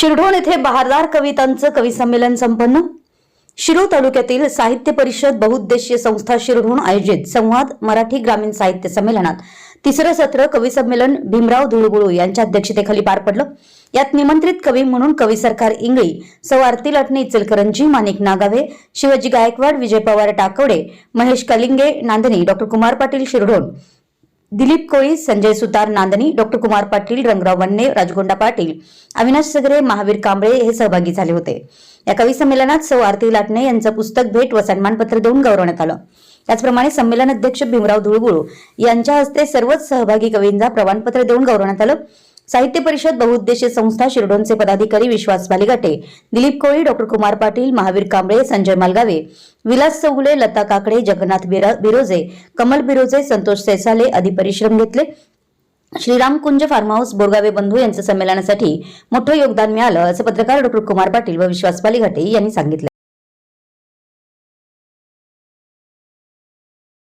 शिरढोण येथे बहारदार कवितांचं कवी संमेलन संपन्न. शिरो तालुक्यातील साहित्य परिषद बहुउद्देशीय संस्था शिरढोण आयोजित संवाद मराठी ग्रामीण साहित्य संमेलनात. तिसरं सत्र कवी संमेलन भीमराव धुळगुळू यांच्या अध्यक्षतेखाली पार पडलं. यात निमंत्रित कवी म्हणून कवी सरकार इंगळी सौ आरती लटणे इचलकरंजी माणिक नागावे शिवाजी गायकवाड विजय पवार टाकवडे महेश कलिंगे नांदणी डॉक्टर कुमार पाटील शिरढोण. दिलीप कोळी संजय सुतार नांदणी डॉक्टर कुमार पाटील रंगराव वन्ने राजगोंडा पाटील अविनाश सगरे महावीर कांबळे हे सहभागी झाले होते. या कवी संमेलनात सौ आरती लाटणे यांचं पुस्तक भेट व सन्मानपत्र देऊन गौरवण्यात आलं. त्याचप्रमाणे संमेलन अध्यक्ष भीमराव धुळगुळ यांच्या हस्ते सर्वच सहभागी कवींना प्रमाणपत्र देऊन गौरवण्यात आलं. साहित्य परिषद बहुउद्देशीय संस्था शिरडोनचे पदाधिकारी विश्वास बालिगाटे दिलीप कोळी डॉक्टर कुमार पाटील महावीर कांबळे संजय मालगावे विलास चौगुले लता काकडे जगन्नाथ बिरोजे कमल बिरोजे संतोष सेसाले आदी परिश्रम घेतले. श्रीराम कुंज फार्म हाऊस बोरगावे बंधू यांचं संमेलनासाठी मोठं योगदान मिळालं असं पत्रकार डॉक्टर कुमार पाटील व विश्वास बालिघाटे यांनी सांगितलं.